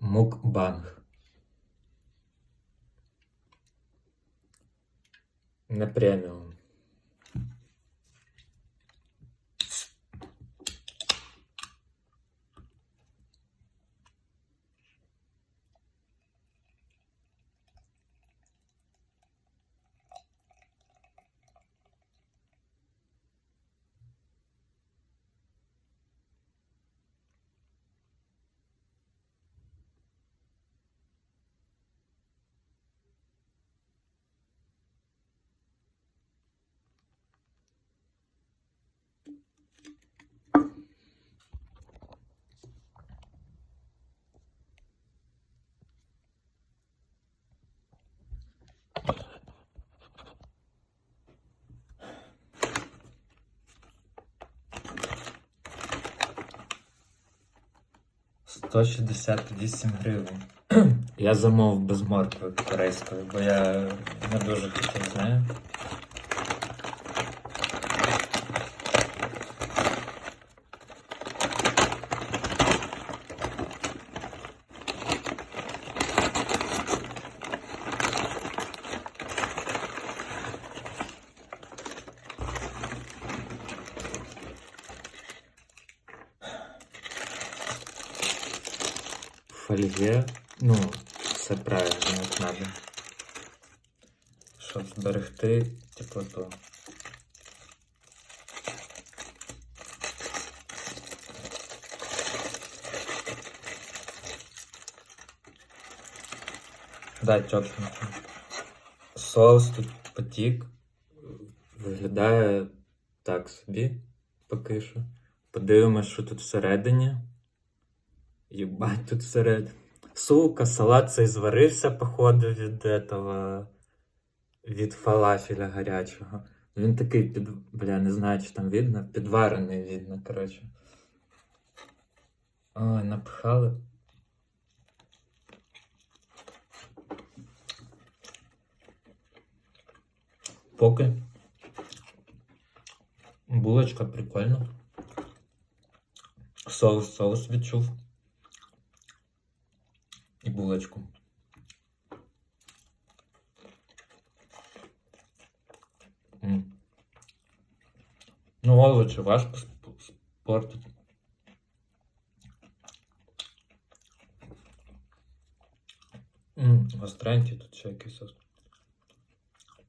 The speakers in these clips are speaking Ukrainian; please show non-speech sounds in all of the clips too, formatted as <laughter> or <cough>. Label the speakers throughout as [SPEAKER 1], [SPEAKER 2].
[SPEAKER 1] Мукбанг. На преміум. Сто шістдесят вісім гривень. Я замовив без моркви корейської, бо я не дуже хотів з нею. Фольє, ну, все правильно, як надо. Щоб зберегти теплоту. Да, тепленько. Соус тут потік. Виглядає так собі, поки що. Подивимось, що тут всередині. Єбать, тут всередині. Сука, салат цей зварився, походу, від этого. Від фалафеля гарячого. Він такий під. Бля, не знаю, чи там видно. Підварений видно, коротше. Ой, напхали. Поки. Булочка прикольна. Соус, соус відчув. І булочку. Ну, овочі важко спортити. Гостренький тут ще якийсь соус.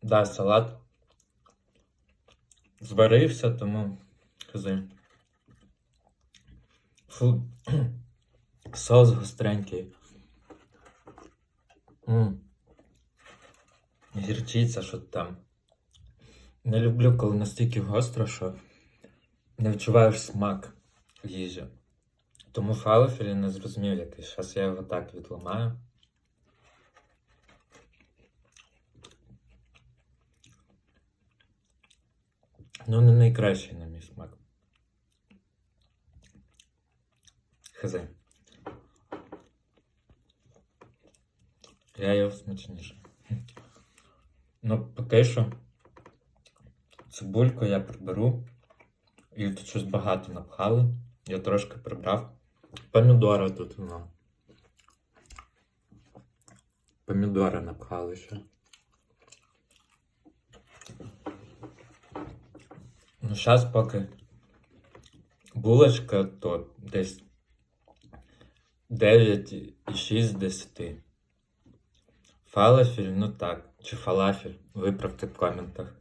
[SPEAKER 1] Да, салат зварився, тому хази. Фу. <clears throat> Соус гостренький. Гірчиця, що там. Не люблю, коли настільки гостро, що не відчуваєш смак їжі. Тому фалафель не зрозумів який. Зараз я його так відламаю. Ну, не найкращий на мій смак. Хз. Я його смачніше. Ну, поки що цибульку я приберу. І тут щось багато напхали. Я трошки прибрав. Помідори тут воно. Помідори напхали ще. Ну, зараз поки булочка, то десь 9,6 з 10. Фалафель, ну так. Чи фалафель? Виправте в коментах.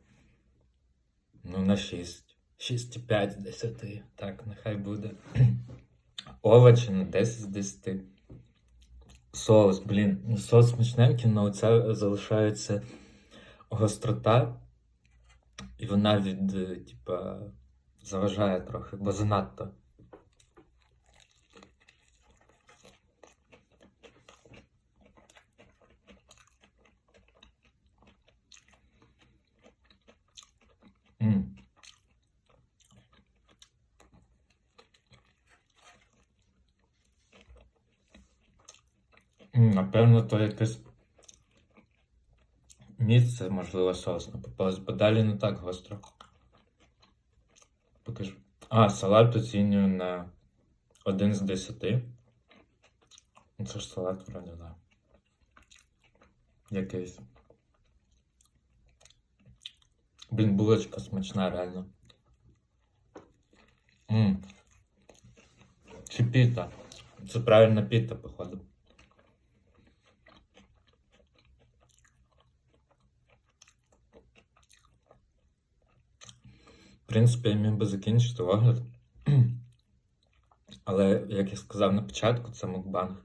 [SPEAKER 1] Ну, на 6. 6,5 з 10. Так, нехай буде. <clears throat> Овочі на 10 з 10. Соус, блін. Ну, соус смачненький, але оце залишається гострота. І вона від, е, типа, заважає трохи, бо занадто. М. М, Напевно, то якесь місце, можливо, соусно попалось, бо далі не так гостро. Покажу. А, салат оцінюю на 1 з 10. Ну, Це ж салат вроде, да. Якийсь. Блін, булочка смачна, реально. Ммм. Чи піта? Це правильно піта, походу. В принципі, я міг би закінчити огляд. Але, як я сказав на початку, це мукбанг.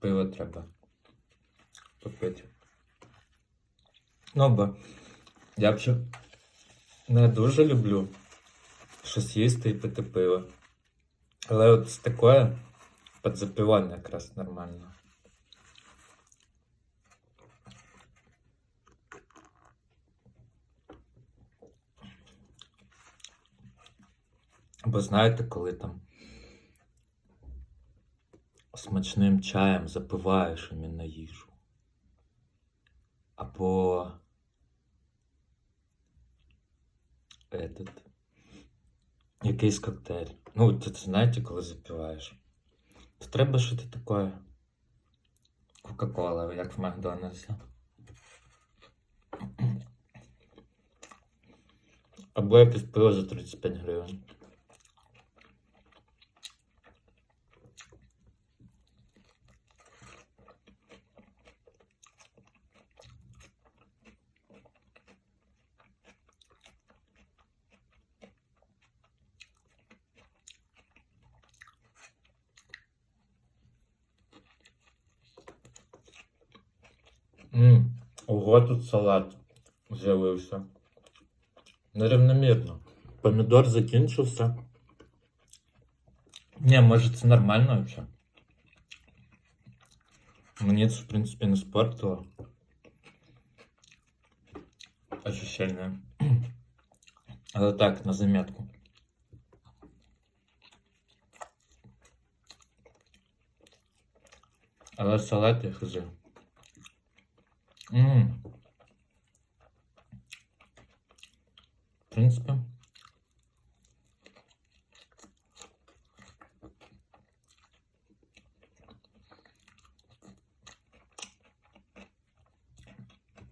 [SPEAKER 1] Пиво треба попити. Ну, бо я вже не дуже люблю щось їсти і пити пиво. Але от з такое під запивання якраз нормально. Бо знаєте, коли там смачним чаєм запиваєш іменно їжу. Або этот, якийсь коктейль. Ну, ти знаєте, коли запіваєш. То треба щось таке. Кока-кола, як в Макдональдсі. Або якесь пиво за 35 гривень. Ммм, ого, тут салат з'явився. Нерівномірно. Помідор закінчився. Не, може це нормально взагалі. Мені це, в принципі, не спортило. Ощущення. Але так, на заметку. Але салат я Хз. Ммм. В принципі.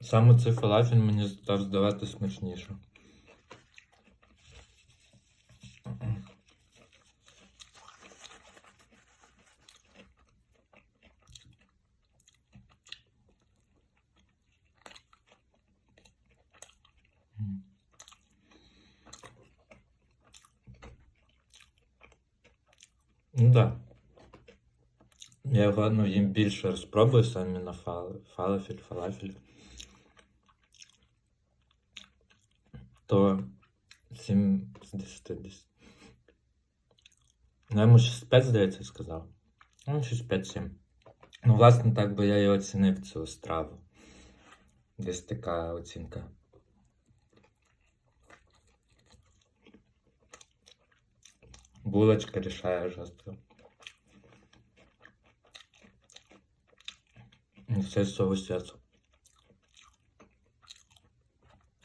[SPEAKER 1] Саме цей фалафель мені став здавати смачніше. Ну да. Я його ну, їм більше розпробую саме на фал... фалафель, фалафель. То 7 з 10 десь. Ну, йому 6-5, здається, сказав. Ну, 6-5-7. Ну, власне, так би я і оцінив цю страву. Десь така оцінка. Булочка рішає жорстко. І Все соусяцу.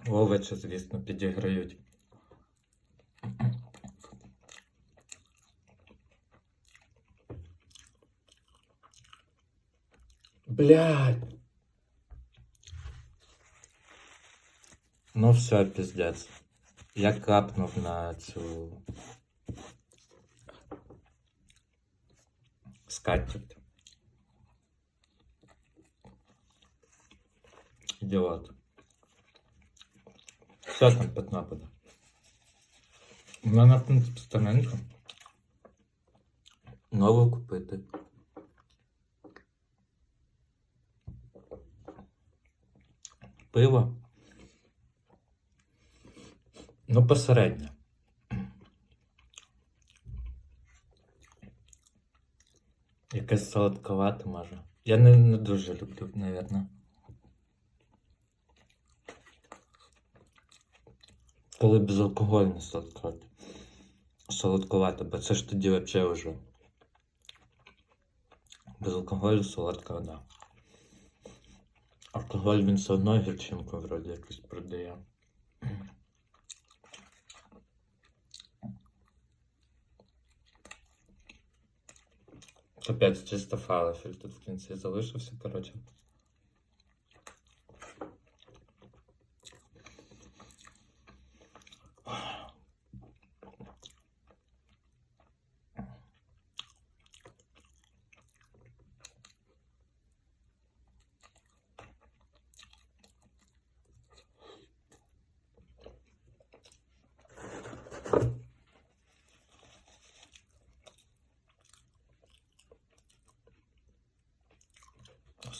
[SPEAKER 1] Овочі, звісно, підіграють. Блядь. Ну все, пиздец. Я капнув на цю скатерть. Ідіот. Все там буде. У мене, в принципі, старенька. Нову купити. Пиво. Ну, посередньо. Якесь солодковате може. Я не, не дуже люблю, навірно. Коли безалкогольне солодковате. Солодковате, бо це ж тоді взагалі вже. Без алкоголю солодка вода. Алкоголь він все одно гірчинку вроді якось продає. Капець, чисто фалафель тут в кінці залишився, коротше.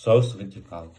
[SPEAKER 1] Соус витікав.